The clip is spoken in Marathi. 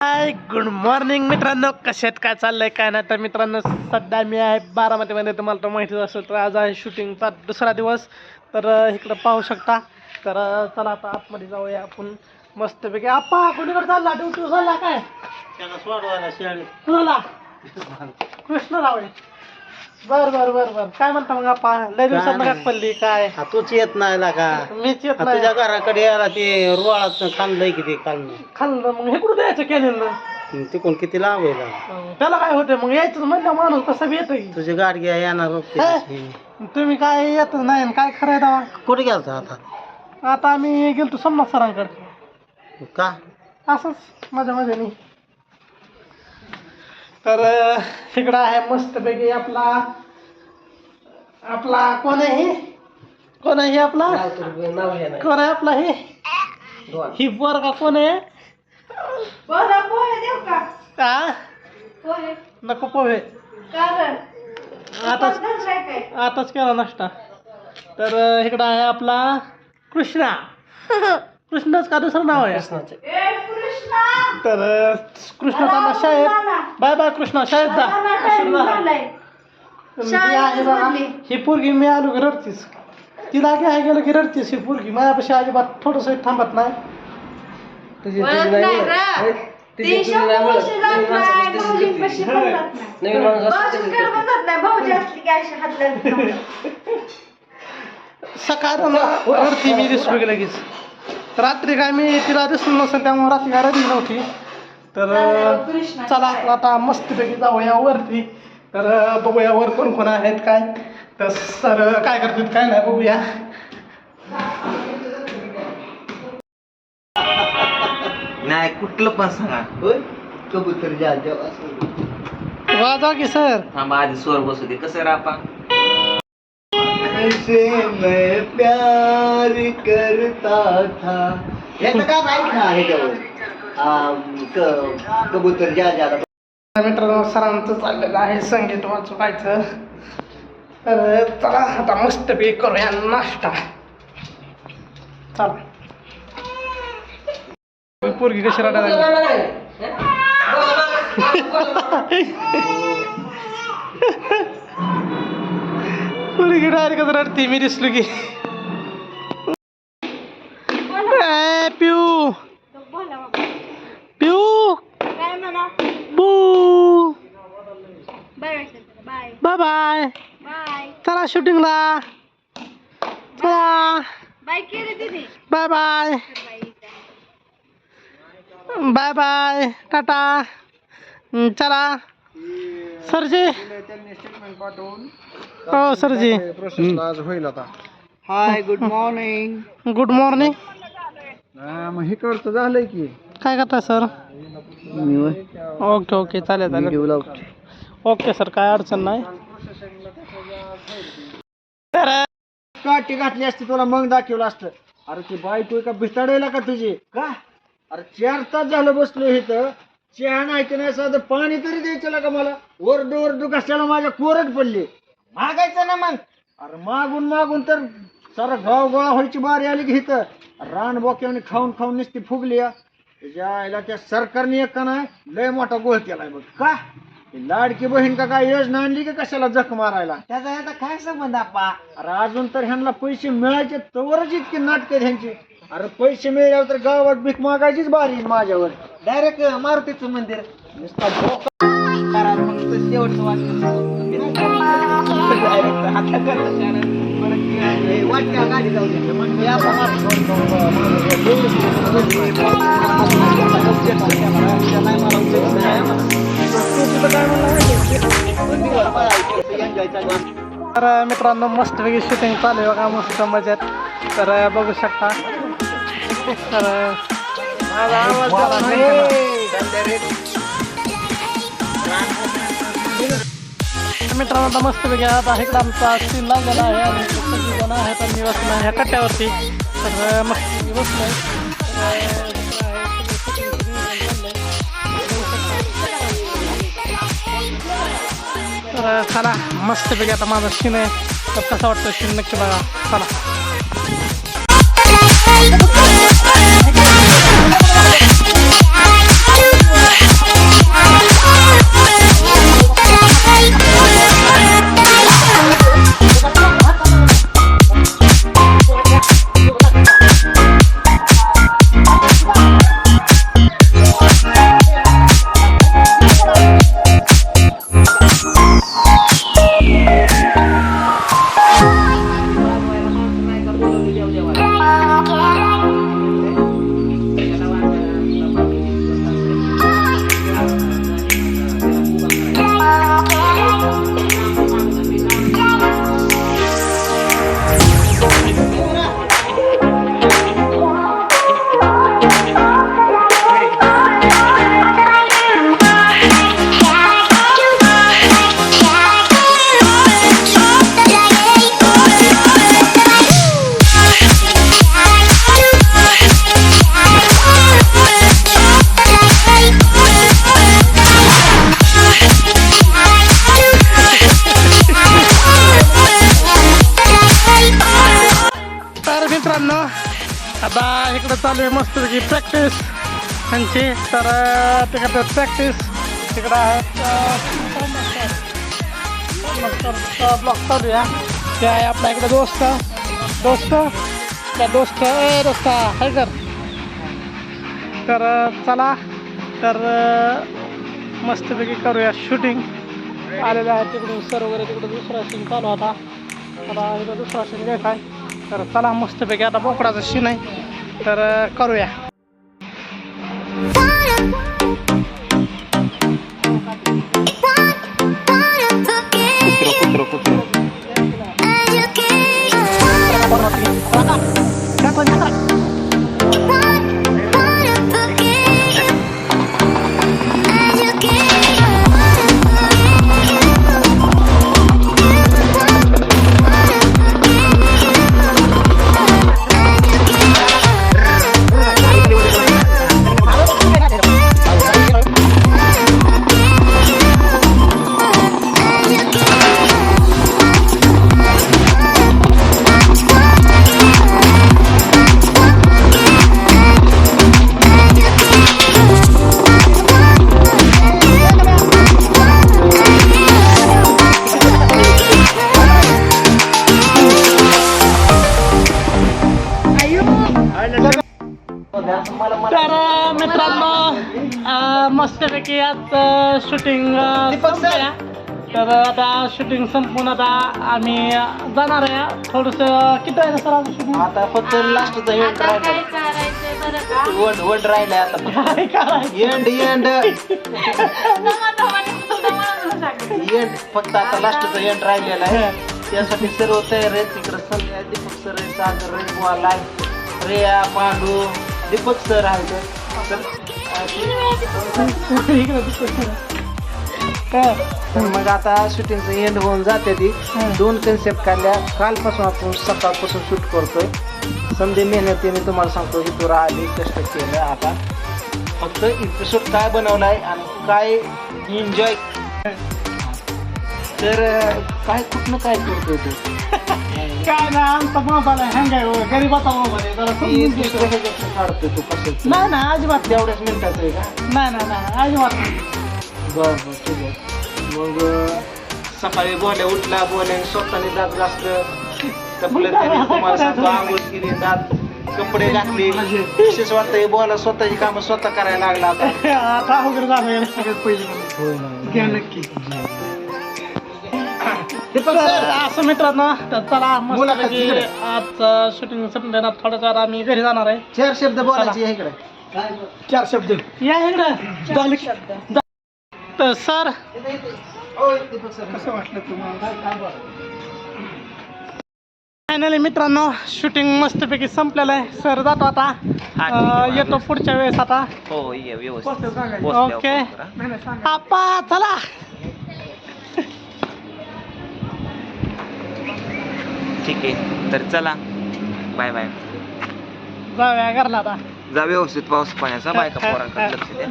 हाय गुड मॉर्निंग मित्रांनो. कशात काय चाललंय काय नाही. तर मित्रांनो सध्या मी आहे बारामतीमध्ये. तुम्हाला तर माहितीच असेल तर आज आहे शूटिंगचा दुसरा दिवस. तर इकडं पाहू शकता. तर चला आता आतमध्ये जाऊया आपण. मस्तपैकी. आप्पा कोणीकडे चालला? काय? त्याला सोडवायला शाळेत. कुणाला? कृष्णराव आहे बर बर बर बर. काय म्हणता मग आप्पा लय दिवसात नाही. नका पडली काय? हा, तूच येत नाही ना का? मीच येत हा, नाही. तुझ्या घराकडे यायला ते रोळात खाल्लंय किती खाल्लं? खाल्लं मग हे कुठं द्यायचं केलेलं? तिकडून किती लांब आहे. त्याला काय होते मग यायचं म्हणलं माणूस कसं बी येतं की तुझी गाडी घ्या येणार होती हे? तुम्ही काय येत नाही आणि काय खरंय दावा? कुठे गेलता आता? आता आम्ही गेलतो सोमनाथ सरांकडे का? असंच माझ्या माझ्यानी तर इकडं आहे मस्तपैकी आपला आपला कोण आहे हे? कोण आहे हे आपला? कोण आहे आपला हे? ही पोरगा कोण आहे? हा नको पोहे. आताच आताच केला नाश्ता. तर इकडं आहे आपला कृष्णा. कृष्णच का दुसरं नाव आहे? तर कृष्णा चालला शाळेत बाय बाय कृष्णा शाळेत जा आहे बघा, ही पोरगी मी आलो की रडतीस. तिला काय आहे गेलं की रडतीस ही पोरगी? माझ्यापाशी अजिबात थोडस थांबत नाही. तुझी सकाळ रडती मी दिसलो की लगेच. रात्री काय मी तिला दिसलो नसेल त्यामुळे रात्री काय रडली नव्हती. तर चला आता मस्तपैकी जाऊया वरती तर बघूया वर कोण कोण आहेत काय. तर सर काय करतात काय नाही बघूया. नाही कुठलं पण सांगा. कबूतर जा जा वाजा की सर? थांबा आधी स्वर बसू दे. कसं रापा? ऐसे मैं प्यार करता था। याचं काय माहीत ना ह्याच्यावर आम, क- कबूतर जा जा मित्रांनो सरांचं चाललेलं आहे संगीत वाचवायचं तर चला आता मस्तपैकी करूया नाश्ता. चला. पोरगी कशी रडायला पोरगी डायरेक्ट रडते मी दिसलो की ए, पिऊ पिऊ बू बाय बाय बाय बाय चला शूटिंगला चला बाय केले दीदी बाय बाय बाय हम्म, चला सरजी हो सरजी आज होईल आता. Hi good morning good morning मग हे करतो झालंय की? काय करताय सर? ओके ओके चालेल चालेल. ओके सर काय अडचण नाही. तर काठी घातली असती तुला मग दाखवलं असतं. अरे ती बायको का भिताडायला का तुझी? का? अरे चार तास झालं बसलो इथं. चहा नाही ते नाही साधं पाणी तरी द्यायचं का मला. ओरडू ओरडू कशाला माझ्या कोरड पडली. मागायचं ना मग. अरे मागून मागून तर सारा गाव गोळा व्हायची बारी आली की इथं. रान बोक्याने खाऊन खाऊन नुसती फुगली. त्याच्या आईला त्या सरकारने एक का नाही लय मोठा गोळ केलाय बघ. का? लाडकी बहीण का काय योजना आणली की कशाला जख मारायला? त्याचा आता काय संबंध आपा अरे अजून तर ह्यांना पैसे मिळायचे तवरच इतकी नाटक ह्यांची. अरे पैसे मिळाल्यावर तर गावात भीक मागायचीच बारी आहे माझ्यावर. डायरेक्ट मारुतीचं मंदिर. नुसता बोका करा फक्त शेवटचं वाटतं गाडी जाऊ दे. या तर मित्रांनो मस्तपैकी शूटिंग चालू आहे बघा मस्त मजेत. तर बघू शकता तर मित्रांनो आता मस्त मस्तपैकी आता इकडं आमचा सीन लागलेला आहे आणि सगळी जण आहेत आणि बसलं ह्या कट्ट्यावरती तर मस्त बसलोय तर चला मस्तपैकी आता माझा सीन आहे. तर कसं वाटतं सीन नक्की बघा. चला. मस्तपैकी प्रॅक्टिस त्यांची तर अं, ते करतात प्रॅक्टिस तिकडं आहे ब्लॉक चालूया ते आहे आपल्या इकडे दोस्त. दोस्त? त्या दोस्त ए दोस्त हाय कर. तर चला. तर मस्तपैकी करूया शूटिंग आलेलं आहे तिकडून सर वगैरे तिकडे दुसरा सीन चालू होता आता. इकडं दुसरा सीन घ्यायचा आहे. तर चला मस्तपैकी आता बोकडाचा सीन आहे तर अं, करूया कुत्र कुत्र. तर मित्रांनो अं, मस्तपैकी आज शूटिंग तर आता शूटिंग संपून आता आम्ही जाणार आहे. थोडस किती आहे ना सर आता शूटिंग आता फक्त लास्टचा एंड का? वड वड राहिलाय आता एंड एंड. एंड फक्त आता लास्टचा एंड राहिलेला आहे. त्यासाठी सर्व तयार आहेत. तिकडे संध्या दीपक सर आहे सागर रे बुवाला रेया पांडू. दीपक सर आहेत मग आता शूटिंगचं एंड होऊन जाते ती. दोन कन्सेप्ट काढल्या. कालपासून आपण सकाळपासून शूट करतोय. समजे मेहनतीने तुम्हाला सांगतो की तुरा आली कष्ट केलं आता. फक्त एपिसोड काय बनवलाय आणि काय एन्जॉय तर काय कुठनं काय करतोय तू? काय नाही आमचा आहे हँग आहे हो. गरीबाचा मोबाईल आहे जरा समजून घे. तू कसं नाही अजिबात नाही. तेवढ्याच मिनिटाचं आहे का? नाही नाही नाही अजिबात नाही. बरं बरं ठीक आहे. मग अं, सकाळी बोल्या उठला बोल्याने स्वतःने दात घासलं. कपडे त्याने तुम्हाला सांगतो आंघोळ केली दात कपडे घातले. विशेष वाटतं बोला स्वतःची कामं स्वतः करायला लागला आता. आता वगैरे झालं याला सगळ्यात पहिले घ्या नक्की. तर असं मित्रांनो तर चला मुलाखत मस्त तिकडे. आज शूटिंग थोड्याच वेळात आम्ही घरी जाणार आहे. चार शब्द बोलायचे आहे इकडे. चार शब्द. या इकडं. झाले की- तर सर कसं वाटलं तुम्हाला? फायनली मित्रांनो शूटिंग मस्तपैकी संपलेलं आहे. सर जातो आता. अं, येतो पुढच्या वेळेस आता. हो ये व्यवस्थित. ओके आपा चला. ठीक आहे. तर चला. Bye bye. जाऊया घरला आता. जा व्यवस्थित पाऊस पाण्याचा. बायका पोरांकडे लक्ष द्या.